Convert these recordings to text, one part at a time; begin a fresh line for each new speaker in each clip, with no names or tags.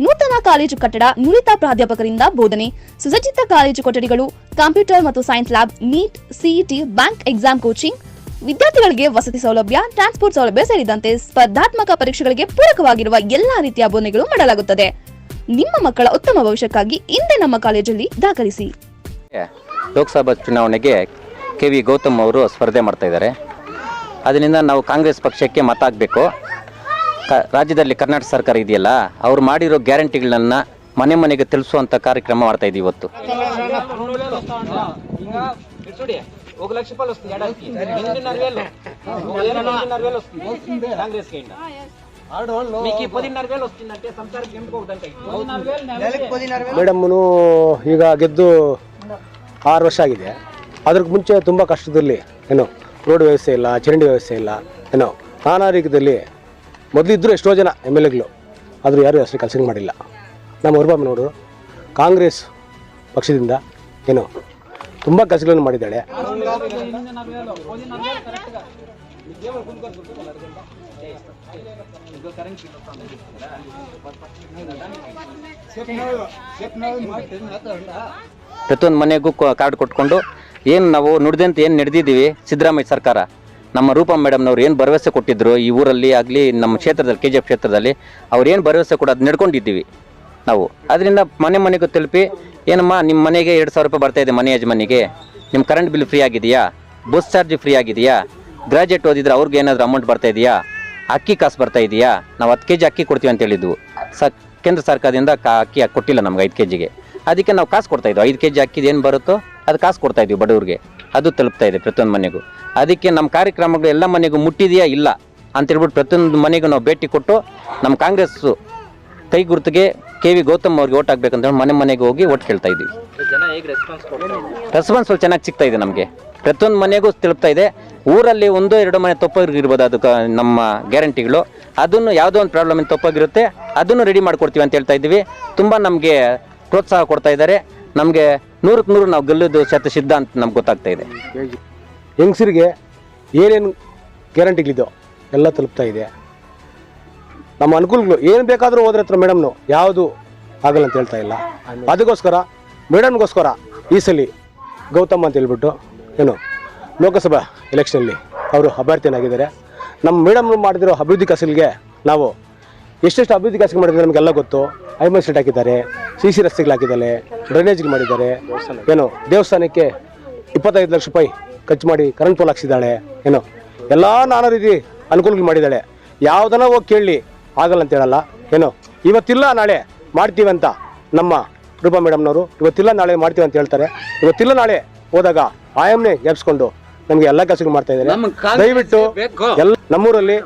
ನೂತನ ಕಾಲೇಜು ಕಟ್ಟಡ ನುರಿತ ಪ್ರಾಧ್ಯಾಪಕರಿಂದ ಬೋಧನೆ. ಸುಸಜ್ಜಿತ ಕಾಲೇಜು ಕೊಠಡಿಗಳು, ಕಂಪ್ಯೂಟರ್ ಮತ್ತು science lab, NEET CET bank exam coaching. ವಿದ್ಯಾರ್ಥಿಗಳಿಗೆ ವಸತಿ ಸೌಲಭ್ಯ, ಟ್ರಾನ್ಸ್ಪೋರ್ಟ್ ಸೌಲಭ್ಯ ಸೇರಿದಂತೆ ಸ್ಪರ್ಧಾತ್ಮಕ ಪರೀಕ್ಷೆಗಳಿಗೆ ಪೂರಕವಾಗಿರುವ ಎಲ್ಲಾ ರೀತಿಯ ಬೋಧನೆಗಳು ಮಾಡಲಾಗುತ್ತದೆ. ನಿಮ್ಮ ಮಕ್ಕಳ ಉತ್ತಮ ಭವಿಷ್ಯಕ್ಕಾಗಿ ಇಂದೇ ನಮ್ಮ ಕಾಲೇಜಲ್ಲಿ ದಾಖಲಿಸಿ.
ಲೋಕಸಭಾ ಚುನಾವಣೆಗೆ ಕೆ ವಿ ಗೌತಮ್ ಅವರು ಸ್ಪರ್ಧೆ ಮಾಡ್ತಾ ಇದ್ದಾರೆ. ಅದರಿಂದ ನಾವು ಕಾಂಗ್ರೆಸ್ ಪಕ್ಷಕ್ಕೆ ಮತ ಹಾಕಬೇಕು. ರಾಜ್ಯದಲ್ಲಿ ಕರ್ನಾಟಕ ಸರ್ಕಾರ ಇದೆಯಲ್ಲ ಅವ್ರು ಮಾಡಿರೋ ಗ್ಯಾರಂಟಿಗಳನ್ನ ಮನೆ ಮನೆಗೆ ತಿಳಿಸುವಂಥ ಕಾರ್ಯಕ್ರಮ ಮಾಡ್ತಾ ಇದ್ದೀವಿ ಇವತ್ತು
ఇంకా చూడి ఒక లక్ష రూపాయలు వస్తుంది ఏడాదికి ఎనిమిదిన్నర వేలు ఎనిమిదిన్నర వేలు వస్తుంది కాంగ్రెస్ కి మీకు ఈ పదిన్నర వేలు వస్తుందంటే సంసారం ఎంపుకోవద్దంటే
ಮೇಡಮ್ಮನು ಈಗ ಗೆದ್ದು ಆರು ವರ್ಷ ಆಗಿದೆ ಅದ್ರಿಗೆ ಮುಂಚೆ ತುಂಬ ಕಷ್ಟದಲ್ಲಿ ಏನೋ ರೋಡ್ ವ್ಯವಸ್ಥೆ ಇಲ್ಲ ಚರಂಡಿ ವ್ಯವಸ್ಥೆ ಇಲ್ಲ ಏನೋ ನಾನಾ ರೀತಿಯಲ್ಲಿ ಮೊದಲು ಇದ್ದರು ಎಷ್ಟೋ ಜನ ಎಂ ಎಲ್ ಎಗಳು, ಆದರೂ ಯಾರೂ ಅಷ್ಟೇ ಕೆಲಸ ಮಾಡಿಲ್ಲ. ನಮ್ಮ ಹೊರಬಾಮನವರು ಕಾಂಗ್ರೆಸ್ ಪಕ್ಷದಿಂದ ಏನು ತುಂಬ ಕೆಲಸಗಳನ್ನು ಮಾಡಿದ್ದಾಳೆ.
ಪ್ರತಿಯೊಂದು ಮನೆಗೂ ಕಾರ್ಡ್ ಕೊಟ್ಕೊಂಡು, ಏನು ನಾವು ನುಡಿದಂತೆ ಏನು ನಡೆದಿದ್ದೀವಿ ಸಿದ್ದರಾಮಯ್ಯ ಸರ್ಕಾರ? ನಮ್ಮ ರೂಪಾ ಮೇಡಮ್ನವ್ರು ಏನು ಭರವಸೆ ಕೊಟ್ಟಿದ್ರು ಈ ಊರಲ್ಲಿ ಆಗಲಿ, ನಮ್ಮ ಕ್ಷೇತ್ರದಲ್ಲಿ ಕೆ ಜಿ ಎಫ್ ಕ್ಷೇತ್ರದಲ್ಲಿ, ಅವ್ರು ಏನು ಭರವಸೆ ಕೂಡ ಅದು ನಡ್ಕೊಂಡಿದ್ದೀವಿ ನಾವು. ಅದರಿಂದ ಮನೆ ಮನೆಗೂ ತಲುಪಿ, ಏನಮ್ಮ ನಿಮ್ಮ ಮನೆಗೆ ಎರಡು ಸಾವಿರ ರೂಪಾಯಿ ಬರ್ತಾಯಿದೆ ಮನೆ ಯಜಮಾನಿಗೆ? ನಿಮ್ಮ ಕರೆಂಟ್ ಬಿಲ್ ಫ್ರೀ ಆಗಿದೆಯಾ? ಬಸ್ ಚಾರ್ಜ್ ಫ್ರೀ ಆಗಿದೆಯಾ? ಗ್ರಾಜುಯೇಟ್ ಓದಿದ್ರೆ ಅವ್ರಿಗೆ ಏನಾದರೂ ಅಮೌಂಟ್ ಬರ್ತಾ ಇದೆಯಾ? ಅಕ್ಕಿ ಕಾಸು ಬರ್ತಾ ಇದೆಯಾ? ನಾವು ಹತ್ತು ಕೆ ಜಿ ಅಕ್ಕಿ ಕೊಡ್ತೀವಿ ಅಂತ ಹೇಳಿದ್ವು. ಸ, ಕೇಂದ್ರ ಸರ್ಕಾರದಿಂದ ಅಕ್ಕಿ ಕೊಟ್ಟಿಲ್ಲ ನಮ್ಗೆ ಐದು ಕೆ ಜಿಗೆ ಅದಕ್ಕೆ ನಾವು ಕಾಸು ಕೊಡ್ತಾ ಇದ್ವಿ. ಐದು ಕೆ ಜಿ ಅಕ್ಕಿದು ಏನು ಬರುತ್ತೋ, ಅದು ಕಾಸು ಕೊಡ್ತಾಯಿದ್ವಿ ಬಡವ್ರಿಗೆ. ಅದು ತಲುಪ್ತಾ ಇದೆ ಪ್ರತಿಯೊಂದು ಮನೆಗೂ. ಅದಕ್ಕೆ ನಮ್ಮ ಕಾರ್ಯಕ್ರಮಗಳು ಎಲ್ಲ ಮನೆಗೂ ಮುಟ್ಟಿದೆಯಾ? ಇಲ್ಲ. ಅಂತೇಳ್ಬಿಟ್ಟು ಪ್ರತಿಯೊಂದು ಮನೆಗೂ ನಾವು ಭೇಟಿ ಕೊಟ್ಟು ನಮ್ಮ ಕಾಂಗ್ರೆಸ್ಸು ಕೈ ಗುರುತಿಗೆ ಕೆ ವಿ ಗೌತಮ್ ಅವ್ರಿಗೆ ಓಟ್ ಹಾಕ್ಬೇಕಂತ ಹೇಳಿ ಮನೆ ಮನೆಗೆ ಹೋಗಿ ಓಟ್ ಕೇಳ್ತಾ
ಹೇಗೆ ರೆಸ್ಪಾನ್ಸ್
ರೆಸ್ಪಾನ್ಸ್ ಚೆನ್ನಾಗಿ ಸಿಗ್ತಾ ಇದೆ ನಮಗೆ. ಪ್ರತಿಯೊಂದು ಮನೆಗೂ ತಲುಪ್ತಾ ಇದೆ. ಊರಲ್ಲಿ ಒಂದು ಎರಡು ಮನೆ ತಪ್ಪಾಗಿರ್ಬೋದು ಅದು ನಮ್ಮ ಗ್ಯಾರಂಟಿಗಳು. ಅದನ್ನು ಯಾವುದೋ ಒಂದು ಪ್ರಾಬ್ಲಮ್ ತಪ್ಪಾಗಿರುತ್ತೆ. ಅದನ್ನು ರೆಡಿ ಮಾಡಿಕೊಡ್ತೀವಿ ಅಂತ ಹೇಳ್ತಾ ಇದ್ದೀವಿ. ತುಂಬ ನಮಗೆ ಪ್ರೋತ್ಸಾಹ ಕೊಡ್ತಾ ಇದ್ದಾರೆ. ನಮಗೆ ನೂರಕ್ಕೆ ನೂರು ನಾವು ಗೆಲ್ಲೋದು ಶತ ಸಿದ್ಧ ಅಂತ ನಮ್ಗೆ ಗೊತ್ತಾಗ್ತಾ ಇದೆ.
ಹೆಂಗಸರಿಗೆ ಏನೇನು ಗ್ಯಾರಂಟಿಗಳಿದೋ ಎಲ್ಲ ತಲುಪ್ತಾ ಇದೆ. ನಮ್ಮ ಅನುಕೂಲಗಳು ಏನು ಬೇಕಾದರೂ ಹೋದ್ರೆ ಹತ್ರ ಮೇಡಮ್ನು ಯಾವುದು ಆಗಲ್ಲ ಅಂತ ಹೇಳ್ತಾ ಇಲ್ಲ. ಅದಕ್ಕೋಸ್ಕರ ಮೇಡಮ್ಗೋಸ್ಕರ ಈ ಸಲ ಗೌತಮ್ ಅಂತ ಹೇಳ್ಬಿಟ್ಟು ಏನು ಲೋಕಸಭಾ ಎಲೆಕ್ಷನಲ್ಲಿ ಅವರು ಅಭ್ಯರ್ಥಿಯನ್ನಾಗಿದ್ದಾರೆ ನಮ್ಮ ಮೇಡಮ್ ಮಾಡಿದಿರೋ ಅಭಿವೃದ್ಧಿ ಕಸಲಿಗೆ ನಾವು ಎಷ್ಟೆಷ್ಟು ಅಭಿವೃದ್ಧಿ ಕೆಲಸ ಮಾಡಿದ್ರೆ ನಮಗೆಲ್ಲ ಗೊತ್ತು. ಐಮೆ ಸೀಟ್ ಹಾಕಿದ್ದಾರೆ. ಸಿ ಸಿ ರಸ್ತೆಗಳು ಹಾಕಿದ್ದಾರೆ ಡ್ರೈನೇಜ್ಗಳು ಮಾಡಿದ್ದಾರೆ. ಏನು ದೇವಸ್ಥಾನಕ್ಕೆ ಇಪ್ಪತ್ತೈದು ಲಕ್ಷ ರೂಪಾಯಿ ಖರ್ಚು ಮಾಡಿ ಕರೆಂಟ್ ಪೋಲ್ ಹಾಕ್ಸಿದ್ದಾಳೆ. ಏನು ಎಲ್ಲ ನಾನಾ ರೀತಿ ಅನುಕೂಲಗಳು ಮಾಡಿದ್ದಾಳೆ. ಯಾವುದನ್ನ ಹೋಗಿ ಕೇಳಲಿ ಆಗಲ್ಲ ಅಂತ ಹೇಳಲ್ಲ. ಏನು ಇವತ್ತಿಲ್ಲ ನಾಳೆ ಮಾಡ್ತೀವಿ ಅಂತ ನಮ್ಮ ರೂಪಾ ಮೇಡಮ್ನವರು ಇವತ್ತಿಲ್ಲ ನಾಳೆ ಮಾಡ್ತೀವಿ ಅಂತ ಹೇಳ್ತಾರೆ. ಇವತ್ತಿಲ್ಲ ನಾಳೆ ಹೋದಾಗ ಆಯಮ್ನೇ ಜ್ಞಾಪಿಸ್ಕೊಂಡು ನಮಗೆ ಎಲ್ಲ ಕೆಲಸಗಳು ಮಾಡ್ತಾ ಇದ್ದಾರೆ. ದಯವಿಟ್ಟು ಎಲ್ಲ ನಮ್ಮೂರಲ್ಲಿ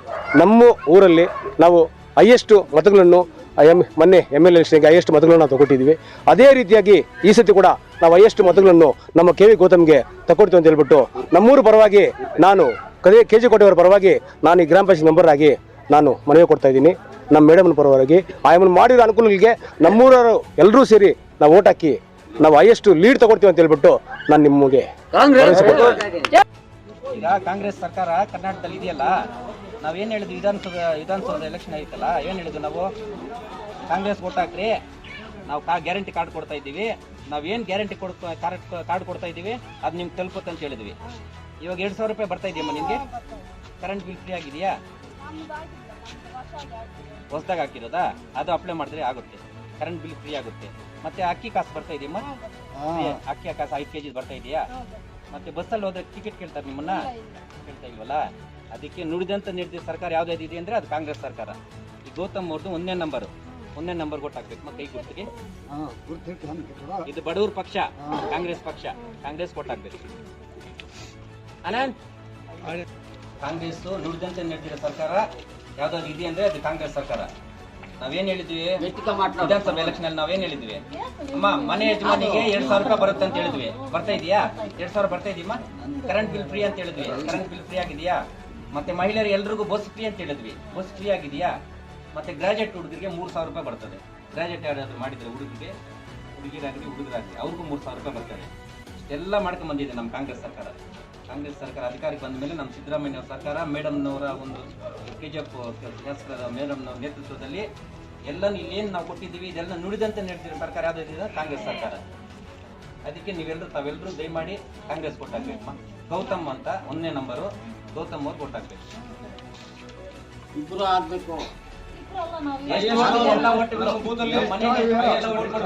ನಮ್ಮ ಊರಲ್ಲಿ ನಾವು ಹೈಯೆಸ್ಟ್ ಮತಗಳನ್ನು ಎಂ ಮೊನ್ನೆ ಎಂ ಎಲ್ ಎಲೆಕ್ಷನ್ಗೆ ಹೈಯೆಸ್ಟ್ ಮತಗಳನ್ನು ನಾವು ತಗೊಟ್ಟಿದ್ವಿ ಅದೇ ರೀತಿಯಾಗಿ ಈ ಸತಿ ಕೂಡ ನಾವು ಹೈಯೆಸ್ಟ್ ಮತಗಳನ್ನು ನಮ್ಮ ಕೆ ವಿ ಗೌತಮ್ಗೆ ತಗೊಡ್ತೀವಿ ಅಂತ ಹೇಳ್ಬಿಟ್ಟು ನಮ್ಮೂರು ಪರವಾಗಿ ನಾನು ಕದೇ ಕೆ ಜಿ ಕೋಟೆಯವರ ಪರವಾಗಿ ನಾನು ಈ ಗ್ರಾಮ ಪಂಚಾಯತ್ ಮೆಂಬರ್ ಆಗಿ ನಾನು ಮನವಿ ಕೊಡ್ತಾ ಇದ್ದೀನಿ. ನಮ್ಮ ಮೇಡಮ್ನ ಪರವಾಗಿ ಆಯಮ್ಮನ ಮಾಡಿರೋ ಅನುಕೂಲಗಳಿಗೆ ನಮ್ಮೂರವರು ಎಲ್ಲರೂ ಸೇರಿ ನಾವು ಓಟ್ ಹಾಕಿ ನಾವು ಹೈಯೆಸ್ಟ್ ಲೀಡ್ ತಗೊಡ್ತೀವಿ ಅಂತ ಹೇಳ್ಬಿಟ್ಟು ನಾನು ನಿಮಗೆ
ಕಾಂಗ್ರೆಸ್ ಸರ್ಕಾರ ಕರ್ನಾಟಕದಲ್ಲಿ ಇದೆಯಲ್ಲ? ನಾವೇನ್ ಹೇಳಿದ್ವಿ ವಿಧಾನಸೌಧ ವಿಧಾನಸೌಧ ಎಲೆಕ್ಷನ್ ಆಯ್ತಲ್ಲ ಏನು ಹೇಳಿದ್ವಿ ನಾವು? ಕಾಂಗ್ರೆಸ್ ಓಟ್ ಹಾಕ್ರಿ. ನಾವು ಕಾ ಗ್ಯಾರಂಟಿ ಕಾರ್ಡ್ ಕೊಡ್ತಾ ಇದ್ದೀವಿ. ಏನು ಗ್ಯಾರಂಟಿ ಕೊಡ್ ಕಾರ್ಡ್ ಕಾರ್ಡ್ ಕೊಡ್ತಾ ಇದ್ದೀವಿ ಅದು ನಿಮ್ಗೆ ತಲುಪುತ್ತೆ ಅಂತ ಹೇಳಿದ್ವಿ. ಇವಾಗ ಎರಡು ಸಾವಿರ ರೂಪಾಯಿ ಬರ್ತಾ ಇದೆಯಮ್ಮ ನಿಮಗೆ? ಕರೆಂಟ್ ಬಿಲ್ ಫ್ರೀ ಆಗಿದೆಯಾ? ಹೊಸದಾಗ ಹಾಕಿರೋದಾ? ಅದು ಅಪ್ಲೈ ಮಾಡಿದ್ರೆ ಆಗುತ್ತೆ. ಕರೆಂಟ್ ಬಿಲ್ ಫ್ರೀ ಆಗುತ್ತೆ. ಮತ್ತೆ ಅಕ್ಕಿ ಕಾಸು ಬರ್ತಾ ಇದೆಯಮ್ಮ? ಅಕ್ಕಿ ಕಾಸು ಐದು ಕೆ ಜಿ ಬರ್ತಾ ಇದೆಯಾ? ಮತ್ತೆ ಬಸ್ಸಲ್ಲಿ ಹೋದ್ರೆ ಟಿಕೆಟ್ ಕೇಳ್ತಾರೆ ನಿಮ್ಮನ್ನ? ಕೇಳ್ತಾ ಇಲ್ವಲ್ಲ? ಅದಕ್ಕೆ ನುಡಿದಂತ ನಿರ್ದೇಶ ಸರ್ಕಾರ ಯಾವ್ದಾದ್ರು ಇದೆ ಅಂದ್ರೆ ಅದು ಕಾಂಗ್ರೆಸ್ ಸರ್ಕಾರ. ಈ ಗೌತಮ್ ಅವ್ರದ್ದು ಒಂದನೇ ನಂಬರ್ ಒಂದನೇ ನಂಬರ್ ಕೊಟ್ಟಾಕ್ಬೇಕು ಮತ್ತೆ ಕೈ ಗುರ್ತಿಗೆ. ಇದು ಬಡವ್ರ ಪಕ್ಷ ಕಾಂಗ್ರೆಸ್ ಪಕ್ಷ. ಕಾಂಗ್ರೆಸ್ ಕೊಟ್ಟಾಕ್ಬೇಕು ಅನಂತ್? ಕಾಂಗ್ರೆಸ್ ನುಡಿದಂತೆ ನಡೆದಿರೋ ಸರ್ಕಾರ ಯಾವ್ದಾದ್ರು ಇದೆ ಅಂದ್ರೆ ಅದು ಕಾಂಗ್ರೆಸ್ ಸರ್ಕಾರ. ನಾವೇನ್ ಹೇಳಿದ್ವಿ? ವಿಧಾನಸಭೆ ಎಲೆಕ್ಷನ್ ಅಲ್ಲಿ ನಾವೇನ್ ಹೇಳಿದ್ವಿ? ಅಮ್ಮ ಮನೆ ಯಜಮಾನಿಗೆ ಎರಡ್ ಸಾವಿರ ರೂಪಾಯಿ ಬರುತ್ತೆ ಅಂತ ಹೇಳಿದ್ವಿ. ಬರ್ತಾ ಇದೆಯಾ? ಎರಡ್ ಸಾವಿರ ಬರ್ತಾ ಇದೀಮ್ಮ ಕರೆಂಟ್ ಬಿಲ್ ಫ್ರೀ ಅಂತ ಹೇಳಿದ್ವಿ. ಕರೆಂಟ್ ಬಿಲ್ ಫ್ರೀ ಆಗಿದೆಯಾ? ಮತ್ತೆ ಮಹಿಳೆಯರು ಎಲ್ರಿಗೂ ಬಸ್ ಫ್ರೀ ಅಂತ ಹೇಳಿದ್ವಿ. ಬಸ್ ಫ್ರೀ ಆಗಿದೆಯಾ? ಮತ್ತೆ ಗ್ರಾಜುಯೇಟ್ ಹುಡುಗರಿಗೆ ಮೂರು ಸಾವಿರ ರೂಪಾಯಿ ಬರ್ತದೆ. ಗ್ರಾಜುಯೇಟ್ ಯಾರಾದ್ರೂ ಮಾಡಿದ್ರೆ ಹುಡುಗರಿಗೆ ಹುಡುಗಿರಾಗಲಿ ಹುಡುಗರಾಗಲಿ, ಅವ್ರಿಗೂ ಮೂರು ಸಾವಿರ ರೂಪಾಯಿ ಬರ್ತದೆ. ಇಷ್ಟೆಲ್ಲ ಮಾಡ್ಕೊಂಡು ಬಂದಿದೆ ನಮ್ಮ ಕಾಂಗ್ರೆಸ್ ಸರ್ಕಾರ. ಕಾಂಗ್ರೆಸ್ ಸರ್ಕಾರ ಅಧಿಕಾರಕ್ಕೆ ಬಂದ ಮೇಲೆ ನಮ್ಮ ಸಿದ್ದರಾಮಯ್ಯ ಸರ್ಕಾರ, ಮೇಡಮ್ನವರ ಒಂದು ಕೆ ಜಿ ಎಫ್ ಶಾಸಕರ ಮೇಡಮ್ನವ್ರ ನೇತೃತ್ವದಲ್ಲಿ ಎಲ್ಲನೂ ಇಲ್ಲೇನು ನಾವು ಕೊಟ್ಟಿದ್ದೀವಿ, ಇದೆಲ್ಲ ನುಡಿದಂತೆ ನಡೆದಿರೋ ಸರ್ಕಾರ ಯಾವುದಿದೆ ಕಾಂಗ್ರೆಸ್ ಸರ್ಕಾರ. ಅದಕ್ಕೆ ನೀವೆಲ್ಲರೂ ತಾವೆಲ್ಲರೂ ದಯಮಾಡಿ ಕಾಂಗ್ರೆಸ್ ಕೊಟ್ಟಾಗ ಗೌತಮ್ ಅಂತ, ಒಂದನೇ ನಂಬರು ಗೌತಮ್ ಅವ್ರು ಎಲ್ಲ ಒಟ್ಟು ಮನೆಗೆ ಎಲ್ಲ ಒಟ್ಟು